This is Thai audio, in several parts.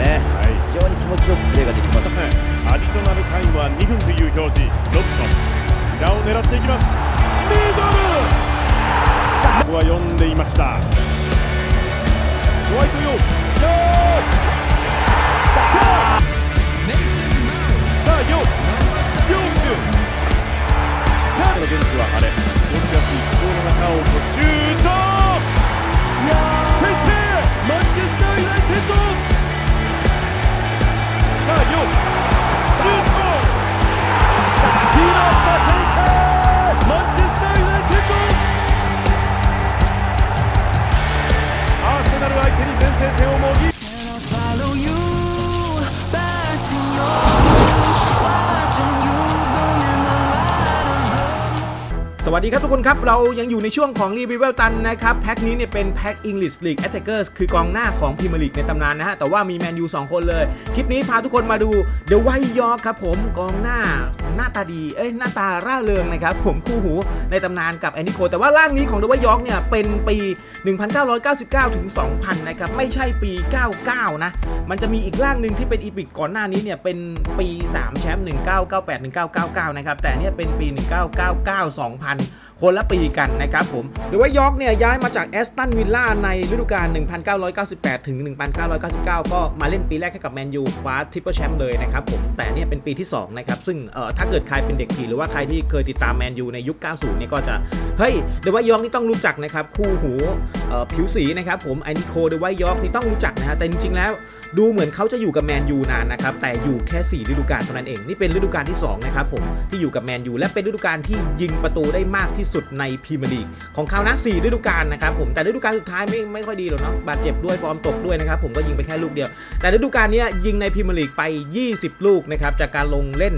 ね。はい。非常に気持ちよくプレーができますアディショナルタイムは2分という表示ロブソン。裏を狙っていきます。ミドル。ここは読んでいました。ホワイトヨー。さあヨー。ヨークカードのベンチは晴れ。過ごしやすい気候の中を途中 สวัสดีครับทุกคนครับ เรายังอยู่ในช่วงของรีวิวลตันนะครับ แพ็คนี้เนี่ยเป็นแพ็ค English League Attackers คือกองหน้าของพรีเมียร์ลีกในตำนานนะฮะ แต่ว่ามีแมนยู2คนเลย คลิปนี้พาทุกคนมาดู The White York ครับผมกองหน้าหน้าตาดี เอ้ยหน้าตาร่าเริงนะครับ ผมคู่หูในตำนานกับแอนนิโค แต่ว่าร่างนี้ของ The White York เนี่ยเป็นปี 1999 ถึง 2000 นะครับ ไม่ใช่ปี 99 นะ มันจะมีอีกร่างหนึ่งที่เป็นอีพิกก่อนหน้านี้เนี่ยเป็นปี 3 แชมป์1998 1999 นะครับแต่เนี่ยเป็นปี 1999 2000คนละปีกันนะครับผมหรือว่ายอร์กเนี่ยย้ายมาจากแอสตันวิลล่าในฤดูกาล 1998 ถึง 1999 ก็มาเล่นปีแรกให้กับแมนยูคว้าทริปเปิลแชมป์เลยนะครับผมแต่เนี่ยเป็นปีที่ 2 นะครับ ซึ่งเอ่อถ้าเกิดใครเป็นเด็กผีหรือว่าใครที่เคยติดตามแมนยูในยุค 90 เนี่ยก็จะ เฮ้ยเดวายอร์กนี่ต้องรู้จักนะครับ คู่หูเอ่อผิวสีนะครับผมไอนิโคเดวายอร์กนี่ต้องรู้จักนะฮะแต่จริงๆแล้วดูเหมือนเขาจะอยู่กับแมนยูนานนะครับแต่อยู่แค่ 4 ฤดูกาลเท่านั้นเองนี่เป็นฤดูกาลที่2นะครับผมที่อยู่กับแมนยูและเป็นฤดูกาลที่ยิงประตูได้มากที่สุดในพรีเมียร์ลีกของเขานะ4ฤดูกาลนะครับผมแต่ฤดูกาลสุดท้ายไม่ไม่ค่อยดีหรอกเนาะบาดเจ็บด้วยฟอร์มตกด้วยนะครับผมก็ยิงไปแค่ลูกเดียว แต่ฤดูกาลนี้ยิงในพรีเมียร์ลีกไป 20 ลูกนะครับจากการลงเล่น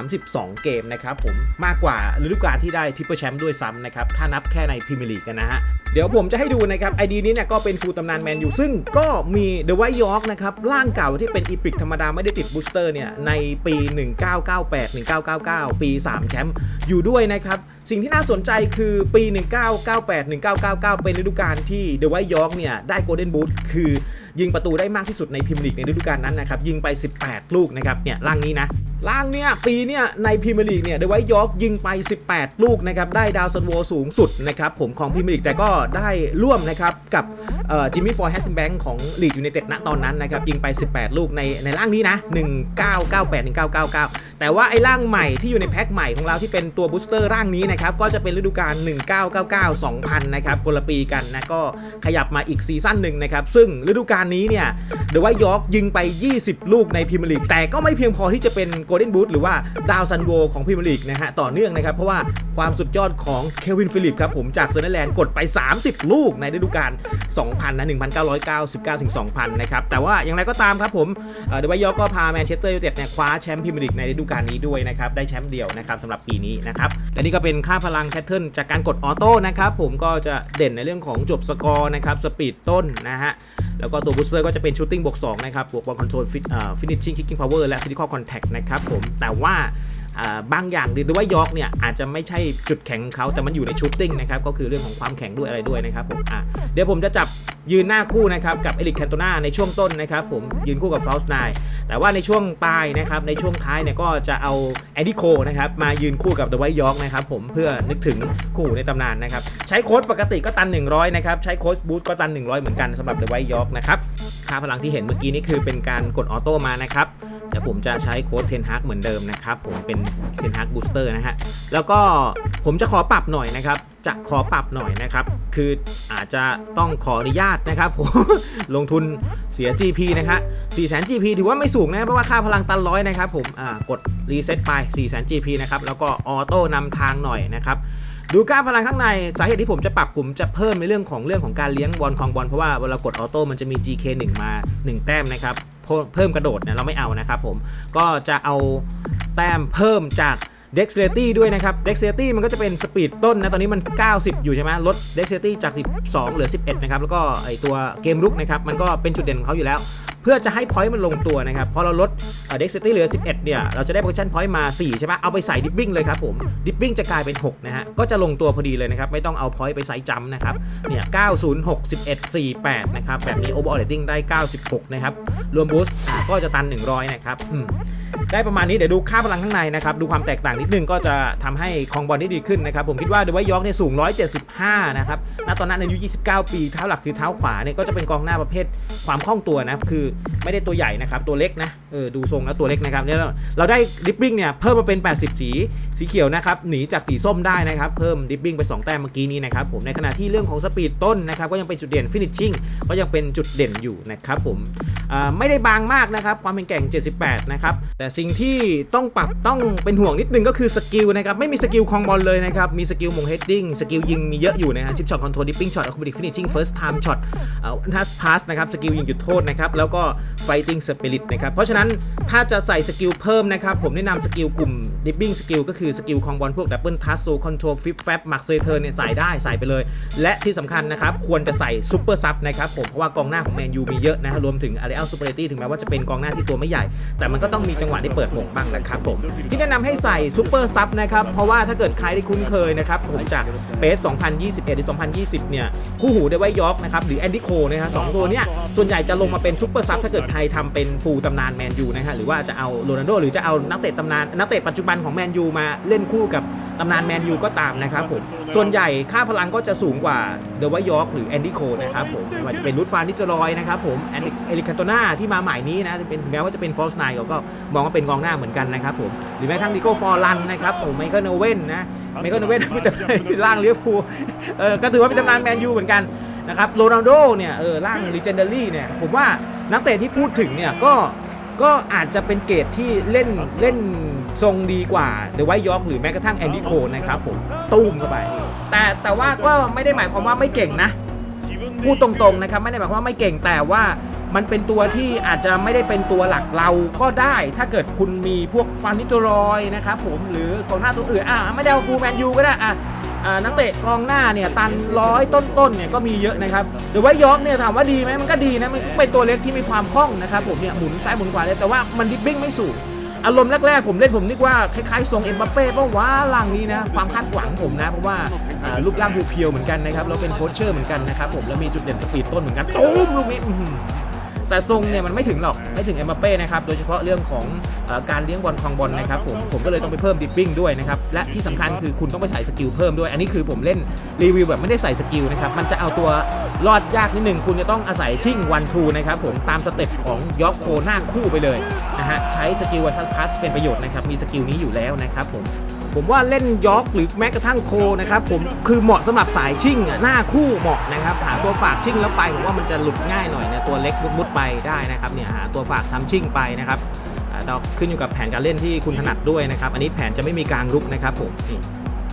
32 เกมนะครับผมมากกว่าฤดูกาลที่ได้ทิปเปิลแชมป์ด้วยซ้ำนะครับถ้านับแค่ในพรีเมียร์ลีกกันนะฮะเดี๋ยวผมจะให้ดูนะครับไอดีนี้เนี่ยก็เป็นฟูลตำนานแมนยูซึ่งก็มีเดอะไวท์ยอร์กนะครับร่างเก่าที่เป็นอีพิกธรรมดาไม่ได้ติดบูสเตอร์เนี่ยในปี 1998 1999 ปี 3 แชมป์อยู่ด้วยนะครับ สิ่งที่น่าสนใจคือปี 1998 1999 เป็นฤดูกาลที่เดวายยอร์กเนี่ยได้โกลเด้นบูทคือยิงประตูได้มากที่สุดในพรีเมียร์ลีกในฤดูกาลนั้นนะครับยิงไป 18 ลูกนะครับเนี่ยร่างนี้นะล่างเนี่ยปีเนี่ยในพรีเมียร์ลีกเนี่ยเดอะไวท์ยอร์กยิงไป 18 ลูกนะครับได้ดาวซันโวสูงสุดนะครับผมของพรีเมียร์ลีกแต่ก็ได้ร่วมนะครับกับจิมมี่ฟอร์แฮสซินแบงค์ของลีกยูไนเต็ดณตอนนั้นนะครับยิงไป 18 ลูกในในร่างนี้นะ 1998 1999 แต่ว่าไอ้ร่างใหม่ที่อยู่ในแพ็คใหม่ของเราที่เป็นตัวบูสเตอร์ร่างนี้นะครับก็จะเป็นฤดูกาล 1999 2000 นะครับคนละปีกันนะก็ขยับมาอีกซีซั่นหนึ่งนะครับซึ่งฤดูกาลนี้เนี่ยเดวท์ยอร์กยิงไป 20 ลูกในพรีเมียร์ลีกแต่ก็ไม่เพียงพอที่จะเป็นโกลเด้นบูทหรือว่าดาวซันโวของพรีเมียร์ลีกนะฮะต่อเนื่องนะครับ เพราะว่าความสุดยอดของเควินฟิลิปครับผมจากเซอร์เนอร์แลนด์กดไป 30 ลูกในฤดูกาล2000นะ1999ถึง2000นะครับแต่ว่าอย่างไรก็ตามครับผมเดวายอร์ก็พาแมนเชสเตอร์ยูไนเต็ดเนี่ยคว้าแชมป์พรีเมียร์ลีกในฤดูกาลนี้ด้วยนะครับได้แชมป์เดี่ยวนะครับสำหรับปีนี้นะครับและนี่ก็เป็นค่าพลังแพทเทิร์นจากการกดออโต้นะครับผมก็จะเด่นในเรื่องของจบสกอร์นะครับสปีดต้นนะฮะ แล้วก็ตัวบูสเตอร์ก็จะเป็นชูตติ้งบวก2นะครับบวกบอลคอนโทรลฟิตเอ่อฟินิชชิ่งคิกกิ้งพาวเวอร์และฟิสิคอลคอนแทคนะครับผมแต่ว่าบางอย่างหรือว่ายอกเนี่ยอาจจะไม่ใช่จุดแข็งของเขาแต่มันอยู่ในชูตติ้งนะครับก็คือเรื่องของความแข็งด้วยอะไรด้วยนะครับผมอะเดี๋ยวผมจะจับ ยืนหน้าคู่นะครับกับเอลิกแคนโตนาในช่วงต้นนะครับผมยืนคู่กับฟลาสไนแต่ว่าในช่วงปลายนะครับในช่วงท้ายเนี่ยก็จะเอาแอนดี้โคนะครับมายืนคู่กับเดอะไวท์ยอร์กนะครับผมเพื่อนึกถึงคู่หูในตำนานนะครับใช้โค้ดปกติก็ตัน 100 นะครับ ใช้โค้ดบูสก็ตัน 100 เหมือนกันสำหรับเดอะไวท์ยอร์กนะครับค่าพลังที่เห็นเมื่อกี้นี่คือเป็นการกดออโต้มานะครับเดี๋ยวผมจะใช้โค้ดเทนฮากเหมือนเดิมนะครับผมเป็นเทนฮากบูสเตอร์นะฮะแล้วก็ผมจะขอปรับหน่อยนะครับ จะขอปรับหน่อยนะครับ คืออาจจะต้องขออนุญาตนะครับผมลงทุนเสีย GP นะครับ4 0 0 0 GP ถือว่าไม่สูงนะเพราะว่าค่าพลังตันร้อยนะครับผมอ่ากดรีเซ็ตไป4 0 0 0 0 GP นะครับแล้วก็ออโต้นำทางหน่อยนะครับดูค่าพลังข้างในสาเหตุที่ผมจะปรับผมจะเพิ่มในเรื่องของเรื่องของการเลี้ยงบอลของบอลเพราะว่าเวลากดออโต้มันจะมี GK1 มา 1 แต้มนะครับเพิ่มกระโดดเนี่ยเราไม่เอานะครับผมก็จะเอาแต้มเพิ่มจาก Dexterity ด้วยนะครับ Dexterity มันก็จะเป็นสปีดต้นนะ ตอนนี้มัน 90 อยู่ใช่ไหมลด Dexterity จาก 12 เหลือ 11 นะครับ แล้วก็ไอตัวเกมรุกนะครับ มันก็เป็นจุดเด่นของเขาอยู่แล้ว เพื่อจะให้พอยต์มันลงตัวนะครับ พอเราลดเด็กซิตี้เหลือ 11 เนี่ย เราจะได้โพซิชันพอยต์มา 4 ใช่ปะเอาไปใส่ดิปปิ้งเลยครับผมดิปปิ้งจะกลายเป็น 6 นะฮะ ก็จะลงตัวพอดีเลยนะครับ ไม่ต้องเอาพอยต์ไปใส่จัมนะครับ เนี่ย906 11 48 นะครับ แบบนี้ overall rating ได้ 96 นะครับ รวมบูสต์อ่าก็จะตัน 100 นะครับอืม ได้ประมาณนี้เดี๋ยวดูค่าพลังข้างในนะครับดูความแตกต่างนิดนึงก็จะทำให้คองบอลได้ดีขึ้นนะครับผมคิดว่าเดวายยอร์กเนี่ยสูง 175 นะครับณตอนนั้นอายุ 29 ปีเท้าหลักคือเท้าขวาเนี่ยก็จะเป็นกองหน้าประเภทความคล่องตัวนะคือไม่ได้ตัวใหญ่นะครับตัวเล็กนะเออดูทรงแล้วตัวเล็กนะครับเนี่ยเราได้ดิปปิ้งเนี่ยเพิ่มมาเป็น 80 สีสีเขียวนะครับหนีจากสีส้มได้นะครับเพิ่มดิปปิ้งไป 2 แต้มเมื่อกี้นี้นะครับผมในขณะที่เรื่องของสปีดต้นนะครับก็ยังเป็นจุดเด่นฟินิชชิ่งก็ยังเป็นจุดเด่นอยู่นะครับผมไม่ได้บางมากนะครับความเป็นแก่ง 78 นะครับแต่สิ่งที่ต้องปรับต้องเป็นห่วงนิดนึงก็คือสกิลนะครับ ไม่มีสกิลคลองบอลเลยนะครับ มีสกิลมงเฮดดิ้งสกิลยิงมีเยอะอยู่นะฮะชิปช็อตคอนโทรลดิปปิ้งช็อตอะคูบิดิฟินิชชิ่งเฟิร์สไทม์ช็อตเอ่อทัสพาสนะครับสกิลยิงจุดโทษนะครับ แล้วก็ไฟติ้งสปิริตนะครับ เพราะฉะนั้นถ้าจะใส่สกิลเพิ่มนะครับ ผมแนะนำสกิลกลุ่มดิปปิ้งสกิลก็คือสกิลคลองบอลพวกดับเบิลทัสโซคอนโทรลฟิปแฟบมักเซเทอร์เนี่ยใส่ได้ใส่ไปเลย และที่สำคัญนะครับควรจะใส่ซูเปอร์ซับนะครับผมเพราะว่ากองหน้าของแมนยูมีเยอะนะฮะรวมถึงอารีอัลซูเปอร์ตี้ถึงแม้ว่าจะเป็นกองหน้าที่ตัวไม่ใหญ่ แต่มันก็ต้องมีจังหวะได้เปิดหม่งบ้างนะครับผมที่แนะนำให้ใส่ซูเปอร์ซับนะครับเพราะว่าถ้าเกิดใครได้คุ้นเคยนะครับผมจากเปส2021 หรือ 2020 เนี่ยคู่หูได้ไว้ยอกนะครับหรือแอนดิโคนะฮะสองตัวเนี้ยส่วนใหญ่จะลงมาเป็นซูเปอร์ซับถ้าเกิดไทยทำเป็นฟูลตำนานแมนยูนะฮะหรือว่าจะเอาโรนัลโดหรือจะเอานักเตะตำนานนักเตะปัจจุบันของแมนยูมาเล่นคู่กับตำนานแมนยูก็ตามนะครับผมส่วนใหญ่ค่าพลังก็จะสูงกว่าเดวายอร์กหรือแอนดิโคนะครับผมไม่ว่าจะเป็นรูทฟานนิจรอยนะครับผมแอนเอลิคันโตนาที่มาใหม่นี้นะเป็นแม้ว่าจะเป็นฟอสไนก็มองว่าเป็นกองหน้าเหมือนกันนะครับผมหรือแม้กระทั่งนิโก้ฟอร์ลันนะครับผมไมเคิลโนเว่นนะไมเคิลโนเว่นมันจะร่างเลี้ยวภูลเออก็ถือว่าเป็นตำนานแมนยูเหมือนกันนะครับโรนัลโดเนี่ยเออร่างลีเจนเดอรี่เนี่ยผมว่านักเตะที่พูดถึงเนี่ยก็ก็อาจจะเป็นเกรดที่เล่นเล่นทรงดีกว่าเดอะไวท์ยอร์กหรือแม้กระทั่งแอนดี้โคนะครับผมตุ้มเข้าไป แต่แต่ว่าก็ไม่ได้หมายความว่าไม่เก่งนะ พูดตรงๆนะครับไม่ได้หมายความว่าไม่เก่งแต่ว่ามันเป็นตัวที่อาจจะไม่ได้เป็นตัวหลักเราก็ได้ ถ้าเกิดคุณมีพวกฟานิโตรอยนะครับผมหรือกองหน้าตัวอื่นอะไม่ได้เอาฟูแมนยูก็ได้อะอ่านักเตะกองหน้าเนี่ยตันร้อยต้นๆเนี่ยก็มีเยอะนะครับหรือว่ายอกเนี่ยถามว่าดีไหมมันก็ดีนะมันเป็นตัวเล็กที่มีความคล่องนะครับผมเนี่ยหมุนซ้ายหมุนขวาเลยแต่ว่ามันดิบบิ้งไม่สูง อารมณ์แรกๆผมเล่นผมนึกว่าคล้ายๆทรงเอ็มบัปเป้เพราะว่าล่างนี้นะความคาดหวังผมนะเพราะว่ารูปร่างเพียวๆเหมือนกันนะครับแล้วเป็นโคชเชอร์เหมือนกันนะครับผมแล้วมีจุดเด่นสปีดต้นเหมือนกันตูมลูกนี้ แต่ทรงเนี่ยมันไม่ถึงหรอกไม่ถึงเอ็มบัปเป้นะครับโดยเฉพาะเรื่องของเอ่อการเลี้ยงบอลครองบอลนะครับผมผมก็เลยต้องไปเพิ่มดิปปิ้งด้วยนะครับและที่สำคัญคือคุณต้องไปใส่สกิลเพิ่มด้วย อันนี้คือผมเล่นรีวิวแบบไม่ได้ใส่สกิลนะครับมันจะเอาตัวรอดยากนิดนึงคุณจะต้องอาศัยชิ่งวันทูนะครับผมตามสเต็ปของยอกโคหน้าคู่ไปเลยนะฮะใช้สกิลวันทัสพัสเป็นประโยชน์นะครับมีสกิลนี้อยู่แล้วนะครับผม ผมว่าเล่นยอกหรือแม้กระทั่งโคนะครับผมคือเหมาะสำหรับสายชิ่งอะหน้าคู่เหมาะนะครับหาตัวฝากชิ่งแล้วไปผมว่ามันจะหลุดง่ายหน่อยเนี่ยตัวเล็กมุดๆไปได้นะครับเนี่ยหาตัวฝากทำชิ่งไปนะครับอ่าเราขึ้นอยู่กับแผนการเล่นที่คุณถนัดด้วยนะครับ อันนี้แผนจะไม่มีกลางรุกนะครับผมนี่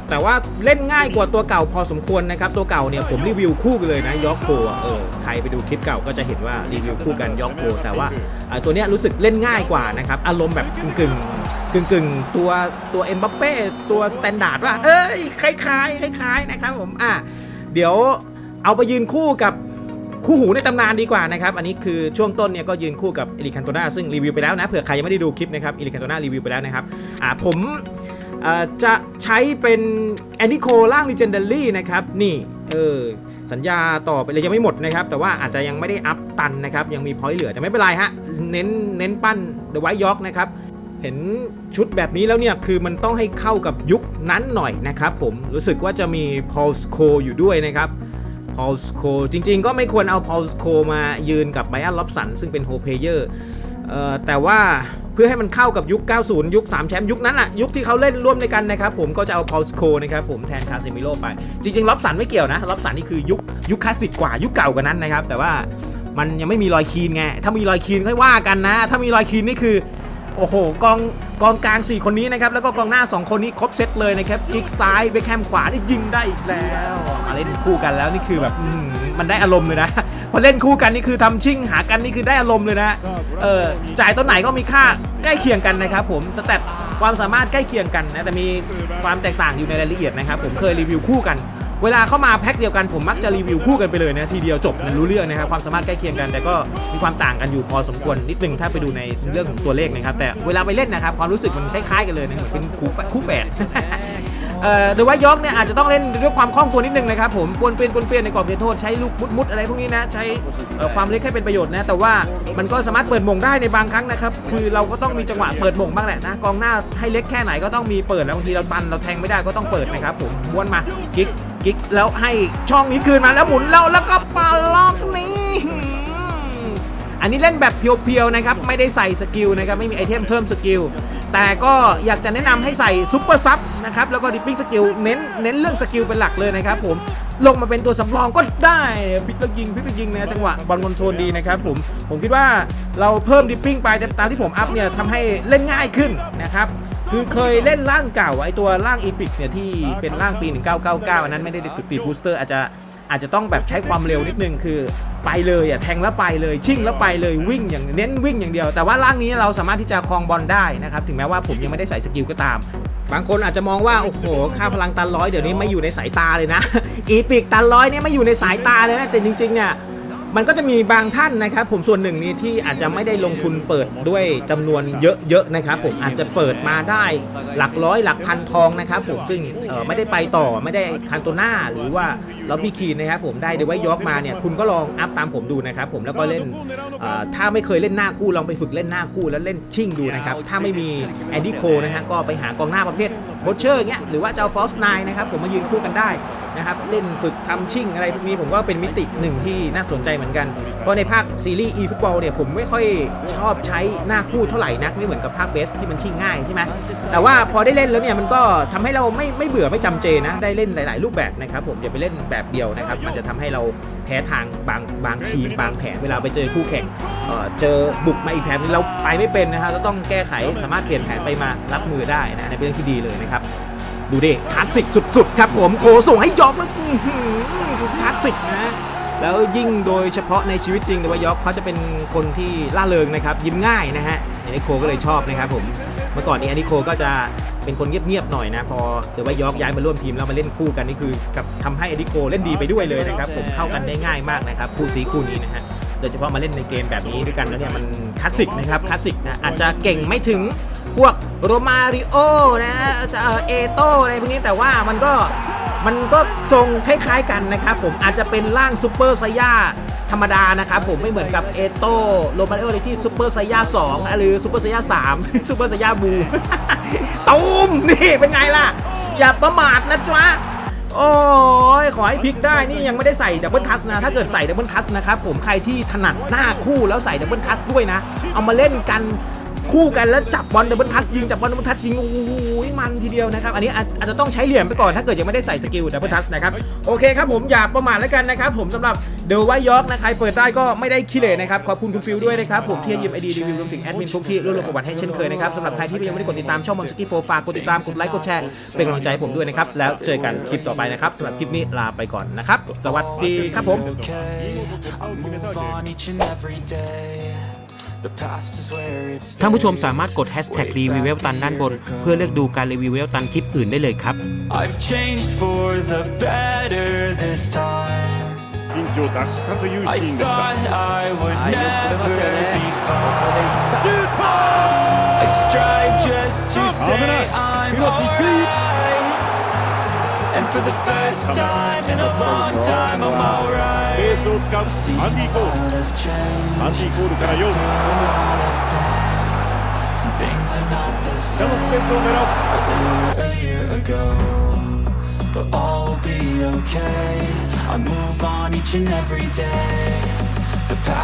แต่ว่าเล่นง่ายกว่าตัวเก่าพอสมควรนะครับ ตัวเก่าเนี่ยผมรีวิวคู่กันเลยนะยอกโคอะเออใครไปดูคลิปเก่าก็จะเห็นว่ารีวิวคู่กันยอกโคแต่ว่าอ่าตัวเนี้ยรู้สึกเล่นง่ายกว่านะครับอารมณ์แบบกึ่งๆ กึ่งกึ่งๆตัวตัวเอ็มบัปเป้ตัวสแตนดาร์ดว่าเอ้ยคล้ายๆคล้ายๆนะครับผมอะเดี๋ยวเอาไปยืนคู่กับคู่หูในตำนานดีกว่านะครับ อันนี้คือช่วงต้นเนี่ยก็ยืนคู่กับเอลิคันโตนาซึ่งรีวิวไปแล้วนะเผื่อใครยังไม่ได้ดูคลิปนะครับเอลิคันโตนารีวิวไปแล้วนะครับอ่าผมอ่อจะใช้เป็นแอนนิโคล่าง Legendary นะครับนี่เออสัญญาต่อไปเลยยังไม่หมดนะครับ แต่ว่าอาจจะยังไม่ได้อัพตันนะครับ ยังมีพอยต์เหลือแต่ไม่เป็นไรฮะเน้นเน้นปั้นเดอะไวท์ยอร์กนะครับ เห็นชุดแบบนี้แล้วเนี่ย คือมันต้องให้เข้ากับยุคนั้นหน่อยนะครับผมรู้สึกว่าจะมี p a u l s c o อยู่ด้วยนะครับ p a u l s c o จริงๆ ก็ไม่ควรเอา p a u l s c o มายืนกับไบอันล็อบสันซึ่งเป็นโฮเพเยอร์แต่ว่าเพื่อให้มันเข้ากับยุค 90 ยุค 3 แชมป์ยุคนั้นอะยุคที่เขาเล่นร่วมในกันนะครับผมก็จะเอา p a u l s c o นะครับผมแทนคาเซมิโลไป จริงๆล็อบสันไม่เกี่ยวนะล็อบสันนี่คือยุคยุคคลาสสิกกว่ายุคเก่ากว่านั้นนะครับ แต่ว่ามันยังไม่มีรอยคีนไง ถ้ามีรอยคีนค่อยว่ากันนะ ถ้ามีรอยคีนนี่คือ โอ้โหกองกองกลาง 4 คนนี้นะครับแล้วก็กองหน้า 2 คนนี้ครบเซตเลยนะครับกิกซ้ายเบคแฮมขวานี่ยิงได้อีกแล้วมาเล่นคู่กันแล้วนี่คือแบบอื้อหือมันได้อารมณ์เลยนะพอเล่นคู่กันนี่คือทำชิ่งหากันนี่คือได้อารมณ์เลยนะเออจ่ายต้นไหนก็มีค่าใกล้เคียงกันนะครับผมสเต็ปความสามารถใกล้เคียงกันนะแต่มีความแตกต่างอยู่ในรายละเอียดนะครับผมเคยรีวิวคู่กัน เวลาเข้ามาแพ็คเดียวกันผมมักจะรีวิวคู่กันไปเลยนะทีเดียวจบรู้เรื่องนะครับความสามารถใกล้เคียงกัน แต่ก็มีความต่างกันอยู่พอสมควรนิดนึงถ้าไปดูในเรื่องของตัวเลขนะครับแต่เวลาไปเล่นนะครับความรู้สึกมันคล้ายๆกันเลยนะเหมือนเป็นคู่แฝด เอ่อโดยว่ายอกเนี่ยอาจจะต้องเล่นด้วยความคล่องตัวนิดนึงนะครับผมปวนเปลี่ยนปวนเปลี่ยนในกรอบเขตโทษใช้ลูกมุดมุดอะไรพวกนี้นะใช้เอ่อความเล็กให้เป็นประโยชน์นะแต่ว่ามันก็สามารถเปิดมงได้ในบางครั้งนะครับคือเราก็ต้องมีจังหวะเปิดมงบ้างแหละนะกองหน้าให้เล็กแค่ไหนก็ต้องมีเปิดแล้วบางทีเราตันเราแทงไม่ได้ก็ต้องเปิดนะครับผมม้วนมากิกส์กิกส์แล้วให้ช่องนี้คืนมาแล้วหมุนแล้วแล้วก็ปาล็อกนี้อันนี้เล่นแบบเพียวๆนะครับไม่ได้ใส่สกิลนะครับไม่มีไอเทมเพิ่มสกิล แต่ก็อยากจะแนะนำให้ใส่ซุปเปอร์ซับนะครับ แล้วก็ดิปปิ้งสกิลเน้นเน้นเรื่องสกิลเป็นหลักเลยนะครับผมลงมาเป็นตัวสำรองก็ได้พิกแล้วยิงพิกแล้วยิงนะจังหวะบอลคอนโทรลดีนะครับผมผมคิดว่าเราเพิ่มดิปปิ้งไปแต่ตามที่ผมอัพเนี่ยทำให้เล่นง่ายขึ้นนะครับคือเคยเล่นร่างเก่าไอตัวร่างอีพิกเนี่ยที่เป็นร่างปี 1999 อันนั้นไม่ได้ติดติดบูสเตอร์อาจจะ อาจจะต้องแบบใช้ความเร็วนิดนึงคือ ไปเลยอะแทงแล้วไปเลยชิ่งแล้วไปเลยวิ่งอย่างเน้นวิ่งอย่างเดียว แต่ว่าร่างนี้เราสามารถที่จะคลองบอลได้นะครับถึงแม้ว่าผมยังไม่ได้ใส่สกิลก็ตาม บางคนอาจจะมองว่าโอ้โหค่าพลังตันร้อยเดี๋ยวนี้ไม่อยู่ในสายตาเลยนะ อีพิกตันร้อยเนี่ยไม่อยู่ในสายตาเลยนะแต่จริงๆเนี่ย มันก็จะมีบางท่านนะครับ ผมส่วนหนึ่งนี้ที่อาจจะไม่ได้ลงทุนเปิดด้วยจำนวนเยอะๆนะครับ ผมอาจจะเปิดมาได้หลักร้อยหลักพันทองนะครับ ผมซึ่งไม่ได้ไปต่อไม่ได้คันโตน่าหรือว่าล็อบบี้คีนนะครับผมได้เดไว้ยอกมาเนี่ยคุณก็ลองอัพตามผมดูนะครับ ผมแล้วก็เล่นถ้าไม่เคยเล่นหน้าคู่ลองไปฝึกเล่นหน้าคู่แล้วเล่นชิ่งดูนะครับถ้าไม่มีแอนดี้โคนะฮะก็ไปหากองหน้าประเภทโคเชอร์เงี้ยหรือว่าเจ้าฟอสไนนะครับผมมายืนคู่กันได้ นะครับเล่นฝึกทำชิ่งอะไรพวกนี้ผมว่าเป็นมิติหนึ่งที่น่าสนใจเหมือนกัน เพราะในภาคซีรีส์ e ฟุตบอลเนี่ยผมไม่ค่อยชอบใช้หน้าคู่เท่าไหร่นักไม่เหมือนกับภาคเบสที่มันชิ่งง่ายใช่ไหมแต่ว่าพอได้เล่นแล้วเนี่ยมันก็ทำให้เราไม่ไม่เบื่อไม่จำเจนะได้เล่นหลาย ๆ รูปแบบนะครับผมอย่าไปเล่นแบบเดียวนะครับมันจะทำให้เราแพ้ทางบางบางทีมบางแผนเวลาไปเจอคู่แข่งเอ่อเจอบุกมาอีกแผนนึงเราไปไม่เป็นนะฮะเราต้องแก้ไขสามารถเปลี่ยนแผนไปมารับมือได้นะในเป็นเรื่องที่ดีเลยนะครับ ดูดิคลาสสิกสุดๆ ครับผมโคส่งให้ยอกมันอื้อหือสุดคลาสสิกนะแล้วยิ่งโดยเฉพาะในชีวิตจริงเดวายอกเขาจะเป็นคนที่ล่าเริงนะครับ ยิ้มง่ายนะฮะอันนี้โคก็เลยชอบนะครับผมเมื่อก่อนนี้อันนี้โคก็จะเป็นคนเงียบๆหน่อยนะพอเดวายอกย้ายมาร่วมทีมแล้วมาเล่นคู่กันนี่คือกับทำให้อันนี้โคเล่นดีไปด้วยเลยนะครับ ผมเข้ากันได้ง่ายมากนะครับคู่ซีคู่นี้นะฮะโดยเฉพาะมาเล่นในเกมแบบนี้ด้วยกันแล้วเนี่ยมันคลาสสิกนะครับคลาสสิกนะอาจจะเก่งไม่ถึง พวกโรมาริโอนะจะเอโตอะไรพวกนี้แต่ว่ามันก็มันก็ทรงคล้ายๆกันนะครับผมอาจจะเป็นร่างซูเปอร์ไซย่าธรรมดานะครับผมไม่เหมือนกับเอโตโรมาริโอเลยที่ซูเปอร์ไซย่า2หรือซูเปอร์ไซย่า3ซูเปอร์ไซย่าบูตูมนี่เป็นไงล่ะ อย่าประมาทนะจ๊ะโอ้ยขอให้พลิกได้นี่ยังไม่ได้ใส่ดับเบิลทัสนะ ถ้าเกิดใส่ดับเบิลทัสนะครับผมใครที่ถนัดหน้าคู่แล้วใส่ดับเบิลทัสด้วยนะ เอามาเล่นกัน คู่กันแล้วจับบอลดับเบิลทัสยิงจับบอลดับเบิลทัสยิงโอ้โหมันทีเดียวนะครับอันนี้อาจอาจจะต้องใช้เหลี่ยมไปก่อนถ้าเกิดยังไม่ได้ใส่สกิลดับเบิลทัสนะครับโอเคครับผมอย่าประมาทแล้วกันนะครับผมสำหรับเดลไวยอกนะใครเปิดได้ก็ไม่ได้ขี้เหร่นะครับขอบคุณคุณฟิลด้วยนะครับผมที่ให้ยืมไอดีรีวิวรวมถึงแอดมินพวกที่รวบรวมประวัติให้เช่นเคยนะครับสำหรับใครที่ยังไม่ได้กดติดตามช่องมอนสกี้โฟฝากกดติดตามกดไลค์กดแชร์เป็นกำลังใจให้ผมด้วยนะครับแล้วเจอกันคลิปต่อไปนะครับสำหรับคลิปนี้ลาไปก่อนนะครับสวัสดีครับผม okay. I move on each and every day. The past is where it's ท่านผู้ชมสามารถกด hashtag รีวิวเวลตันด้านบน เพื่อเลือกดูการรีวิวเวลตันคลิปอื่นได้เลยครับ I've changed for the better this time. ピンチを脱したという I シーンでした for the first time in a long time, I'm ベー alright. スを使うアンディ・コール Out of change. アンディ・コールからヨウ A lot of pain. Some things are not the 下の same スペースを狙う as they were a year ago. But all will be okay. I move on each and every day. The past